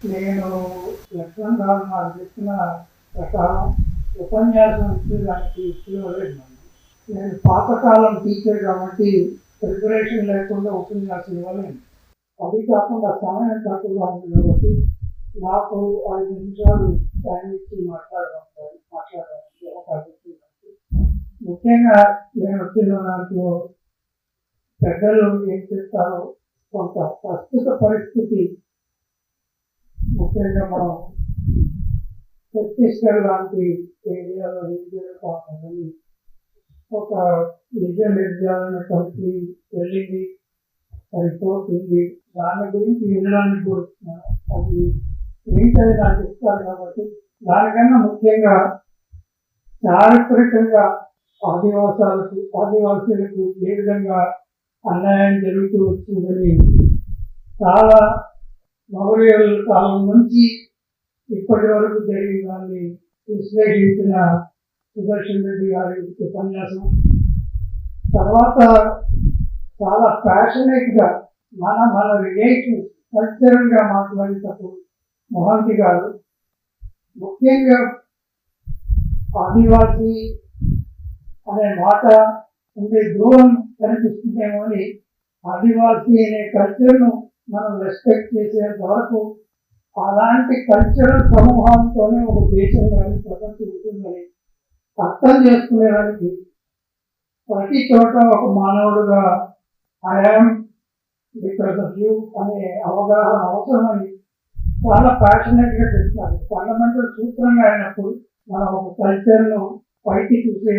నేను లక్ష్మణ్ రావు నాకు చెప్పిన ప్రకారం ఉపన్యాసం ఇచ్చేదానికి ఇచ్చేవాళ్ళు నేను పాతకాలం టీచర్ కాబట్టి ప్రిపరేషన్ లేకుండా ఉపన్యాసం ఇవ్వలేను అది కాకుండా సమయం తక్కువగా ఉంది కాబట్టి నాకు ఐదు నిమిషాలు టైం ఇచ్చి మాట్లాడడం మాట్లాడడానికి అవకాశం ముఖ్యంగా నేను వచ్చిన దాంట్లో పెద్దలు ఏం చెప్తారో కొంత ప్రస్తుత పరిస్థితి ముఖ్యంగా మనం ఛత్తీస్గఢ్ లాంటి ఏరియాలో ఏం జరుగుతుందని ఒక నిజ నిర్ధారణ కమిటీ వెళ్ళింది రిపోర్ట్ ఉంది దాని గురించి వినడానికి కోరుతున్నాను అది ఏంటని నాకు ఇస్తారు కాబట్టి దానికన్నా ముఖ్యంగా చారిత్రకంగా ఆదివాసాలకు ఆదివాసులకు ఏ విధంగా అన్యాయం జరుగుతూ వచ్చిందని చాలా మౌర్యుల కాలం నుంచి ఇప్పటి వరకు జరిగిన దాన్ని విశ్లేషించిన సుదర్శన్ రెడ్డి గారి ఉపన్యాసం. తర్వాత చాలా ప్యాషనేట్గా మన మన రిలేటివ్ కల్చరల్గా మాట్లాడేటప్పుడు మొహంతి గారు ముఖ్యంగా ఆదివాసీ అనే మాట అంటే దూరం కనిపిస్తుందేమో అని ఆదివాసీ అనే కల్చర్ను మనం రెస్పెక్ట్ చేసేంత వరకు అలాంటి కల్చరల్ సమూహాలతోనే ఒక దేశం కానీ ప్రపంచం ఉంటుందని అర్థం చేసుకునేదానికి ప్రతి చోట ఒక మానవుడుగా I am because of you అనే అవగాహన అవసరమని చాలా ప్యాషనెట్గా చెప్తారు. ఫండమెంటల్ సూత్రంగా అయినప్పుడు మనం ఒక కల్చర్ను పైకి చూసే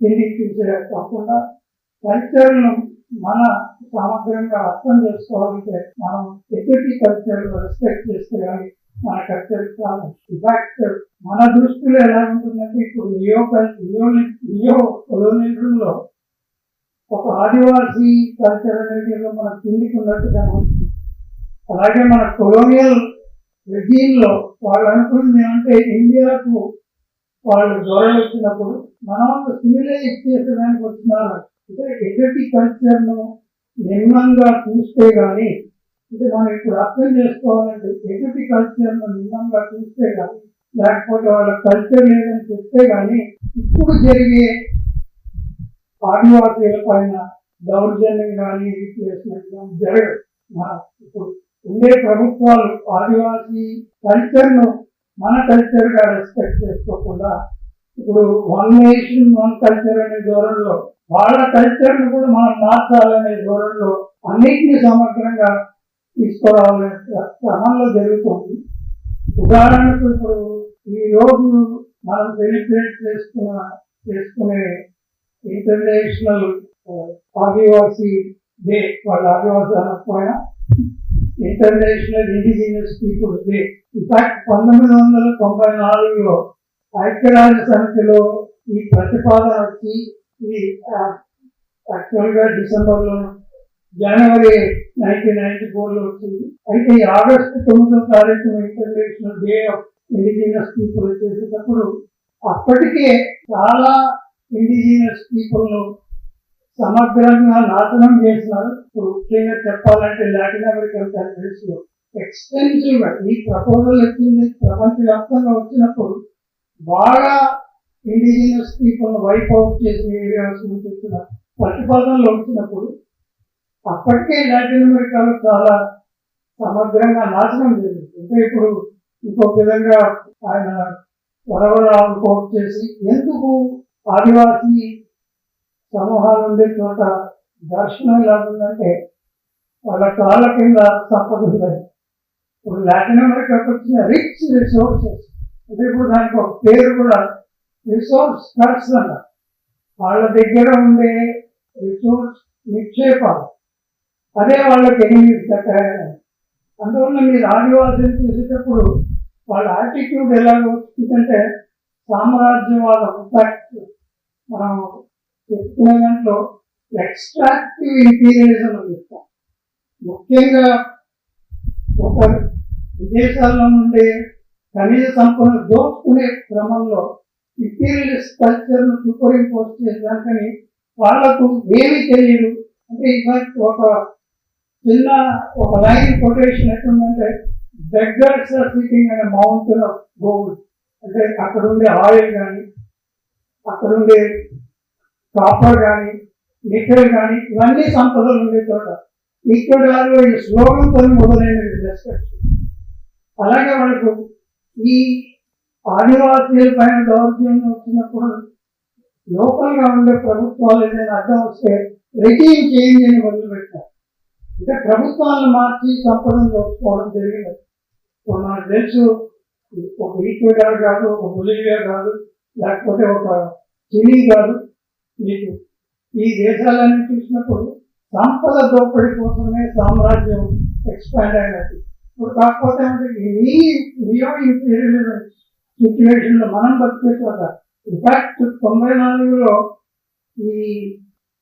కిందికి చూసే కాకుండా కల్చర్ను మన సమగ్రంగా అర్థం చేసుకోవాలంటే మనం ఎదుటి కల్చర్ రెస్పెక్ట్ చేస్తే కానీ మన కల్చర్ చాలా ఇన్ఫాక్ట్ మన దృష్టిలో ఎలా ఉంటుందంటే ఇప్పుడు నియో నియో నియో కొలోనిజంలో ఒక ఆదివాసీ కల్చర్ అనేది మన కిందికి ఉన్నట్టు కనబడుతుంది అలాగే మన కొలోనియల్ రెజీన్లో వాళ్ళు అనుకుంది ఏమంటే ఇండియాకు వాళ్ళు దొరలు వచ్చినప్పుడు మనం సివిలైజ్ చేసేదానికి వచ్చినారు ఎదుటి కల్చర్ కల్చర్ను నిమ్నంగా చూస్తే కానీ ఇది మనం ఇప్పుడు అర్థం చేసుకోవాలంటే ఎదుటి కల్చర్ను నిమ్నంగా చూస్తే కానీ లేకపోతే వాళ్ళ కల్చర్ లేదని చెప్తే కానీ ఇప్పుడు జరిగే ఆదివాసీల పైన దౌర్జన్యం కానీ రీప్లేస్మెంట్ కానీ జరగదు. మన ఇప్పుడు ఉండే ప్రభుత్వాలు ఆదివాసీ కల్చర్ను మన కల్చర్గా రెస్పెక్ట్ చేసుకోకుండా ఇప్పుడు వన్ నేషన్ వన్ కల్చర్ అనే ధోరణిలో వాళ్ళ కల్చర్ను కూడా మనం మార్చాలనే ధోరణిలో అన్నింటినీ సమగ్రంగా తీసుకురావాలనే క్రమంలో జరుగుతుంది. ఉదాహరణకు ఇప్పుడు ఈ రోజు మనం సెలిబ్రేట్ చేసుకున్న చేసుకునే ఇంటర్నేషనల్ uh, ఆదివాసీ డే వాళ్ళ ఆదివాసీ అనకపోయినా international indigenous peoples day. In fact పంతొమ్మిది వందల తొంభై నాలుగులో ఐక్యరాజ్య సమితిలో ఈ ప్రతిపాదన వచ్చి ఇది యాక్చువల్గా డిసెంబర్లో జనవరి నైన్టీన్ నైన్టీ ఫోర్లో వచ్చింది. అయితే ఈ ఆగస్టు తొమ్మిదో తారీఖు international day of indigenous people చేసేటప్పుడు అప్పటికే చాలా ఇండిజినస్ పీపుల్ను సమగ్రంగా నాశనం చేసినారు. ఇప్పుడు ముఖ్యంగా చెప్పాలంటే లాటిన్ అమెరికన్ కంట్రీస్లో ఎక్స్టెన్సివ్గా ఈ ప్రపోజల్ వచ్చింది. ప్రపంచవ్యాప్తంగా వచ్చినప్పుడు బాగా ఇండిజినస్ పీపుల్ వైప్ అవుట్ చేసిన ఏరియాస్ నుంచి ప్రతిపాదనలు వచ్చినప్పుడు అప్పటికే లాటిన్ అమెరికాలో చాలా సమగ్రంగా నాశనం జరిగింది. అంటే ఇప్పుడు ఇంకొక విధంగా ఆయన వరవరాలను కోట్ చేసి ఎందుకు ఆదివాసీ సమూహాలు ఉండే చోట దర్శనం ఎలా ఉందంటే వాళ్ళ కాళ్ళ కింద సంపద ఇప్పుడు లాటిన్ అమెరికాకు వచ్చిన రిచ్ రిసోర్సెస్ ఇప్పుడు దానికి ఒక పేరు కూడా రిసోర్స్ కర్స్ అన్న వాళ్ళ దగ్గర ఉండే రిసోర్స్ నిక్షేపాలు. అదే వాళ్ళకి ఎనిమిది అందువల్ల మీరు ఆదివాసులు చూసేటప్పుడు వాళ్ళ యాటిట్యూడ్ ఎలా వస్తుందంటే సామ్రాజ్యవాద ఇంపాక్ట్ మనం చెప్పుకునే దాంట్లో ఎక్స్ట్రాక్టివ్ ఇంపీరియలిజం అని చెప్తాం. ముఖ్యంగా ఒక విదేశాల్లో నుండి ఖనిజ సంపద దోచుకునే క్రమంలో ఇంటీరియలిస్ట్ కల్చర్ను సూపర్ ఇంపోజ్ చేసేదానికని వాళ్ళకు ఏమీ తెలియదు. అంటే ఇన్ఫాక్ట్ ఒక చిన్న ఒక లైన్ కొటేషన్ ఎట్లుందంటే బెగ్గర్స్ ఆర్ సిటింగ్ అనే మౌంటైన్ ఆఫ్ గోల్డ్. అంటే అక్కడ ఉండే ఆయిల్ కానీ అక్కడ ఉండే కాపర్ కానీ నికెల్ కానీ ఇవన్నీ సంపదలు ఉండే చోట. ఈక్వడాలు ఈ స్లోగన్తో మొదలైనవి రెస్పెక్ట్ అలాగే మనకు ఈ ఆదివాసీల పైన దౌర్జన్యం వచ్చినప్పుడు లోకల్గా ఉండే ప్రభుత్వాలు ఏదైనా అడ్డం వస్తే రెజీమ్ చేంజ్ అని మొదలుపెట్టారు. అంటే ప్రభుత్వాలను మార్చి సంపదను దోచుకోవడం జరిగింది. ఇప్పుడు మనకు తెలుసు ఒక ఈక్వెడార్ కాదు ఒక బొలివియా కాదు లేకపోతే ఒక చిలీ కాదు. మీకు ఈ దేశాలన్నీ చూసినప్పుడు సంపద దోపిడీ కోసమే సామ్రాజ్యం ఎక్స్పాండ్ అయినట్టు. కాకపోతే అంటే ఎనీ నియో ఇంపీరియలిజం సిచ్యువేషన్లో మనం బతికే చోట ఇన్ఫాక్ట్ తొంభై నాలుగులో ఈ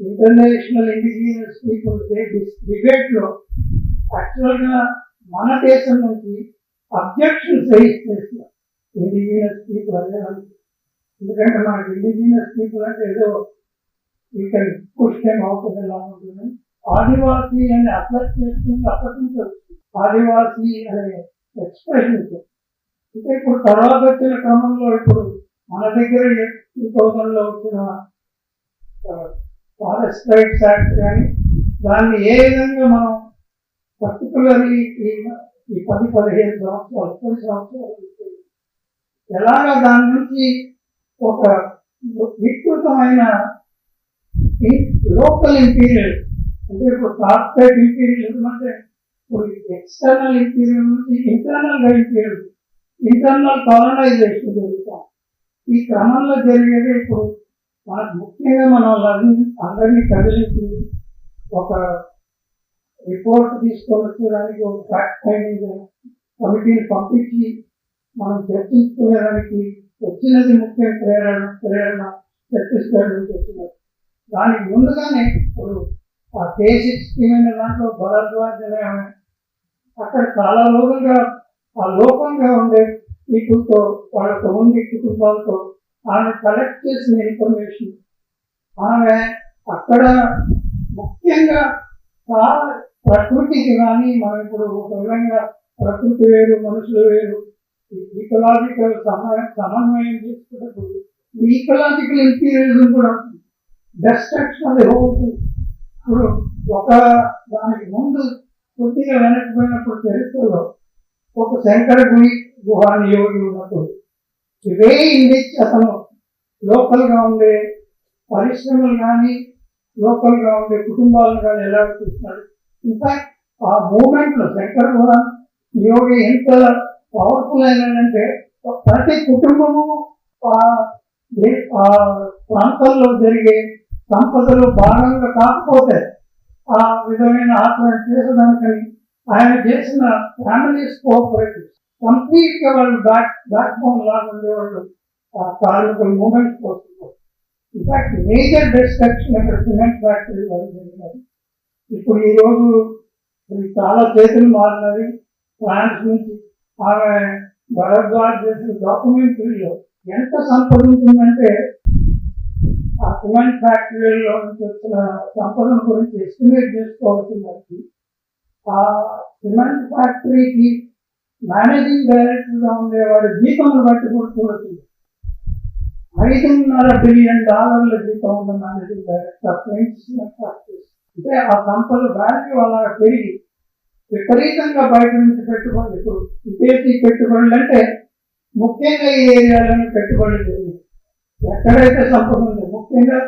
ఇంటర్నేషనల్ ఇండిజినియస్ పీపుల్ డిబేట్లో యాక్చువల్గా మన దేశం నుంచి అబ్జెక్షన్ రైజ్ చేసిన ఇండిజినియస్ పీపుల్ అనే ఎందుకంటే మనకి ఇండిజినియస్ పీపుల్ అంటే ఏదో ఇక్కడ పుష్యం అవుతుంది ఎలా ఉంటుంది ఆదివాసీ అని అప్లై చేసుకుని అప్పటి నుంచి వచ్చింది ఆదివాసీ అనే ఎక్స్ప్రెషన్ అంటే ఇప్పుడు తర్వాత వచ్చిన క్రమంలో ఇప్పుడు మన దగ్గర టూ థౌజండ్లో వచ్చిన ఫారెస్ట్ రైట్స్ యాక్ట్ కానీ దాన్ని ఏ విధంగా మనం పర్టికులర్లీ ఈ ఈ పది పదిహేను సంవత్సరాలు పది సంవత్సరాలు ఎలాగ దాని నుంచి ఒక వికృతమైన లోకల్ ఇంపీరియల్ అంటే ఇప్పుడు కార్పొరేట్ ఇంపీరియల్ అంటే ఎక్స్టర్నల్ ఇంపీరియల్ నుంచి ఇంటర్నల్గా ఇంపీరియల్ ఇంటర్నల్ కాలనైజేషన్ జరుగుతాం. ఈ క్రమంలో జరిగేది ఇప్పుడు మనకు ముఖ్యంగా మనం వాళ్ళని అందరినీ కదిలించి ఒక రిపోర్ట్ తీసుకొని వచ్చేదానికి ఒక ఫ్యాక్ట్ ఫైండింగ్ కమిటీని పంపించి మనం చర్చించుకునేదానికి వచ్చినది ముఖ్య ప్రేరణ ప్రేరణ ఛత్తీస్గఢ్ నుంచి వచ్చినది. దానికి ముందుగానే ఇప్పుడు ఆ కేసు ఇచ్చిన దాంట్లో భరద్వాజ్ అనే ఆమె అక్కడ చాలా రోజులుగా ఆ లోపంగా ఉండే పీపుల్తో వాళ్ళతో ఉండి కుటుంబాలతో ఆమె కలెక్ట్ చేసిన ఇన్ఫర్మేషన్ ఆమె అక్కడ ముఖ్యంగా చాలా ప్రకృతికి కానీ మనం ఇప్పుడు ఒక విధంగా ప్రకృతి వేరు మనుషులు వేరు ఈకలాజికల్ సమయం సమన్వయం చేసుకున్నప్పుడు ఈకలాజికల్ ఇంపీరియలిజం కూడా డెస్ట్రక్షన్ అది ఇప్పుడు ఒక దానికి ముందు కొద్దిగా వెనక్కిపోయినప్పుడు చరిత్రలో ఒక శంకర గుడి గుహాని యోగి ఉన్నప్పుడు ఇవే ఇండిచ్ అతను లోకల్గా ఉండే పరిశ్రమలు కానీ లోకల్గా ఉండే కుటుంబాలను కానీ ఎలా చూస్తున్నాడు ఇన్ఫాక్ట్ ఆ మూమెంట్లో శంకర గుహ యోగి ఎంత పవర్ఫుల్ అయినాడంటే ప్రతి కుటుంబము ఆ ఆ ప్రాంతాల్లో జరిగే సంపదలు భాగంగా కాకపోతే ఆ విధమైన ఆత్మహత్య చేసేదానికని ఆయన చేసిన ఫ్యామిలీస్ కోఆపరేటివ్స్ కంప్లీట్గా వాళ్ళు బ్యాక్ బ్యాక్ బోన్ లాగా ఉండేవాళ్ళు. ఆ కార్మికుల మూమెంట్ కోసం. ఇన్ఫాక్ట్ మేజర్ డిస్ట్రక్షన్ అక్కడ సిమెంట్ ఫ్యాక్టరీ వాళ్ళు జరిగినది ఇప్పుడు ఈ రోజు ఇది చాలా చేతులు మారినవి. ఫ్రాన్స్ నుంచి ఆమె భరద్వాజ్ చేసిన డాక్యుమెంటరీలో ఎంత సంపద ఉంటుందంటే సిమెంట్ ఫ్యాక్టరీలో నుంచి వచ్చిన సంపదన గురించి ఎస్టిమేట్ చేసుకోవాల్సింది ఆ సిమెంట్ ఫ్యాక్టరీకి మేనేజింగ్ డైరెక్టర్గా ఉండేవాడు జీతం బట్టి కూడా ఐదున్నర బిలియన్ డాలర్ల జీతం ఉన్న మేనేజింగ్ డైరెక్టర్ సిమెంట్ ఫ్యాక్టరీస్ అంటే ఆ సంపద వాల్యూ అలా పెరిగి విపరీతంగా బయట నుంచి పెట్టుబడులు ఇప్పుడు విదేశీ పెట్టుబడులు అంటే ముఖ్యంగా ఈ ఏరియాలోనే పెట్టుబడులు జరిగింది ఎక్కడైతే సంపద ఉంది ముఖ్యంగా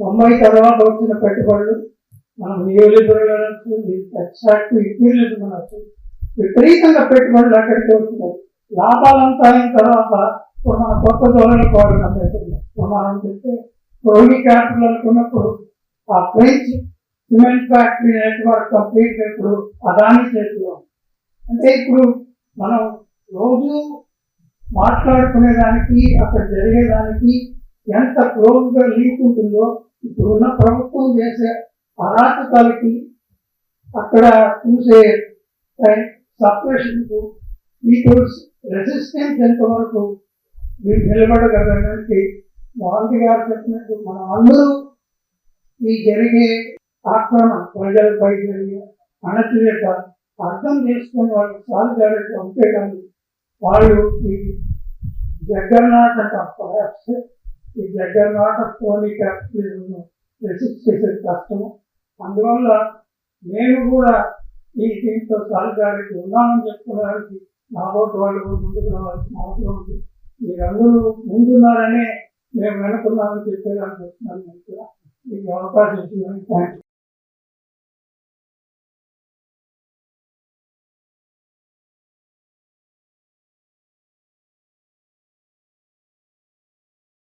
తొంభై తర్వాత వచ్చిన పెట్టుబడులు మనం నియోలిబరల్ అనొచ్చు ఎక్స్ట్రాక్ట్ ఇంపీరియలిజం అనొచ్చు విపరీతంగా పెట్టుబడులు అక్కడికి వస్తున్నాయి. లాభాలంతా అయిన తర్వాత మన కొత్త ధోరణి కోడలు అమ్మేస్తున్నాం మనం చెప్తే రోగి క్యాపిటల్ అనుకున్నప్పుడు ఆ French cement factory network complete ఇప్పుడు అదాని చేతిలో అంటే ఇప్పుడు మనం రోజు మాట్లాడుకునేదానికి అక్కడ జరిగేదానికి ఎంత క్లోజ్గా లీక్ ఉంటుందో ఇప్పుడున్న ప్రభుత్వం చేసే అరాచకాలకి అక్కడ చూసే సపరేషన్కు పీపుల్స్ రెసిస్టెన్స్ ఎంతవరకు మీరు నిలబడగలడానికి మోహన్ గారు చెప్పినట్టు మనం అందరూ ఈ జరిగే ఆక్రమణ ప్రజలపై జరిగే అణచివేత అర్థం చేసుకుని వాళ్ళు జాగ్రత్తగా ఉంటే కానీ వాళ్ళు ఈ జగన్నాటక ఈ జగన్నాటకతోని క్యాపిటలిజంను రెసిస్ట్ చేసేది కష్టము. అందువల్ల నేను కూడా ఈ దీంతో సాలిడారిటీ ఉన్నామని చెప్పుకోవడానికి నా ఓటు వాళ్ళు కూడా ముందుకు రావాల్సిన అవసరం ఉంది. మీరందరూ ముందున్నారనే మేము వెనుకున్నామని చెప్పేదానికి వస్తున్నాను మీకు అవకాశం ఇచ్చిందని థ్యాంక్